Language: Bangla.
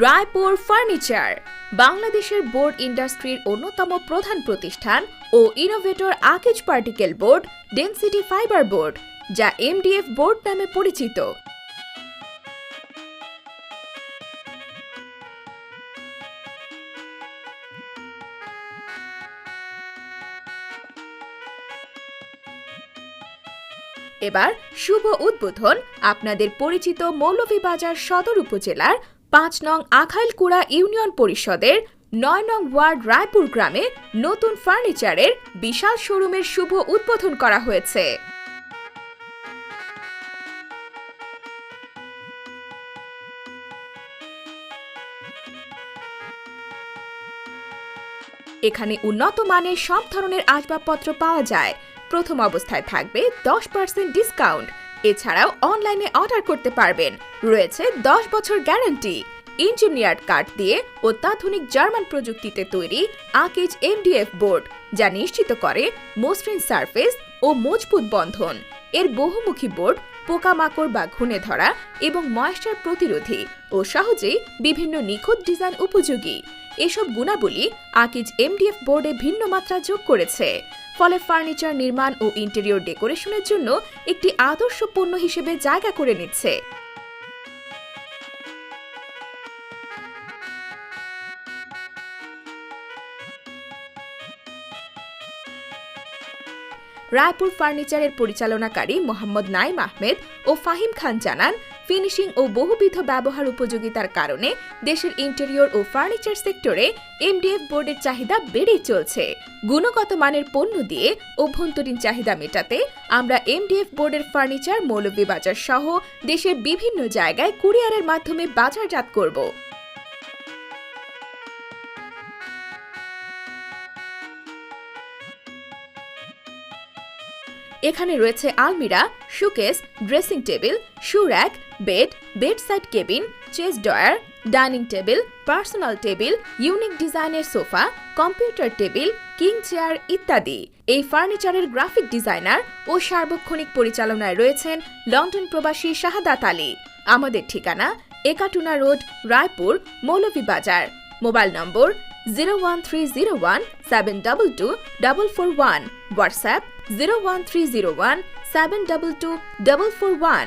রায়পুর ফার্নিচার, বাংলাদেশের বোর্ড ইন্ডাস্ট্রির অন্যতম প্রধান প্রতিষ্ঠান ও innovator Akij particle board density fibre board যা এমডিএফ বোর্ড নামে পরিচিত। এবার শুভ উদ্বোধন আপনাদের পরিচিত মৌলভীবাজার সদর উপজেলার পাঁচ নং আখাইলকুড়া ইউনিয়ন পরিষদের নয় নং ওয়ার্ড রায়পুর গ্রামে নতুন ফার্নিচারের বিশাল শোরুমের শুভ উদ্বোধন করা হয়েছে। এখানে উন্নত মানের সব ধরনের আসবাবপত্র পাওয়া যায়। প্রথম অবস্থায় থাকবে দশ পার্সেন্ট ডিসকাউন্ট। এছাড়াও অনলাইনে অর্ডার করতে পারবেন। রয়েছে দশ বছর গ্যারান্টি। ইঞ্জিনিয়ার্ড কাঠ দিয়ে অত্যাধুনিক জার্মান প্রযুক্তিতে তৈরি আকিজ এমডিএফ বোর্ড, যা নিশ্চিত করে মসৃণ সারফেস ও মজবুত বন্ধন। এর বহুমুখী বোর্ড, পোকামাকড় বা ঘুণে ধরা এবং ময়েশ্চার প্রতিরোধী ও সহজেই বিভিন্ন নিখুঁত ডিজাইন উপযোগী। এসব গুণাবলী আকিজ এমডিএফ বোর্ডে ভিন্ন মাত্রা যোগ করেছে। ফলে ফার্নিচার নির্মাণ ও ইন্টেরিয়র ডেকোরেশনের জন্য একটি আদর্শ পণ্য হিসেবে জায়গা করে নিচ্ছে। রায়পুর ফার্নিচারের পরিচালনাকারী মোহাম্মদ নাইম আহমেদ ও ফাহিম খান জানান ফিনিশিং ও বহুবিধ ব্যবহার উপযোগিতার কারণে দেশের ইন্টেরিয়র ও ফার্নিচার সেক্টরে এমডিএফ বোর্ডের চাহিদা বেড়েই চলছে। গুণগত মানের পণ্য দিয়ে অভ্যন্তরীণ চাহিদা মেটাতে আমরা এমডিএফ বোর্ডের ফার্নিচার, মৌলভীবাজার সহ দেশের বিভিন্ন জায়গায় কুরিয়ারের মাধ্যমে বাজারজাত করব। এখানে রয়েছে আলমিরা, showcase, dressing table shoe rack bed bed side cabin chest drawer dining table personal table unique ডিজাইনের sofa computer table king chair ইত্যাদি। এই ফার্নিচারের গ্রাফিক ডিজাইনার ও সার্বক্ষণিক পরিচালনায় রয়েছেন লন্ডন প্রবাসী শাহাদাত আলী। আমাদের ঠিকানা Ekatuna road, Raipur Moulvibazar mobile number zero one three zero one seven double two double four one WhatsApp zero one three zero one seven double two double four one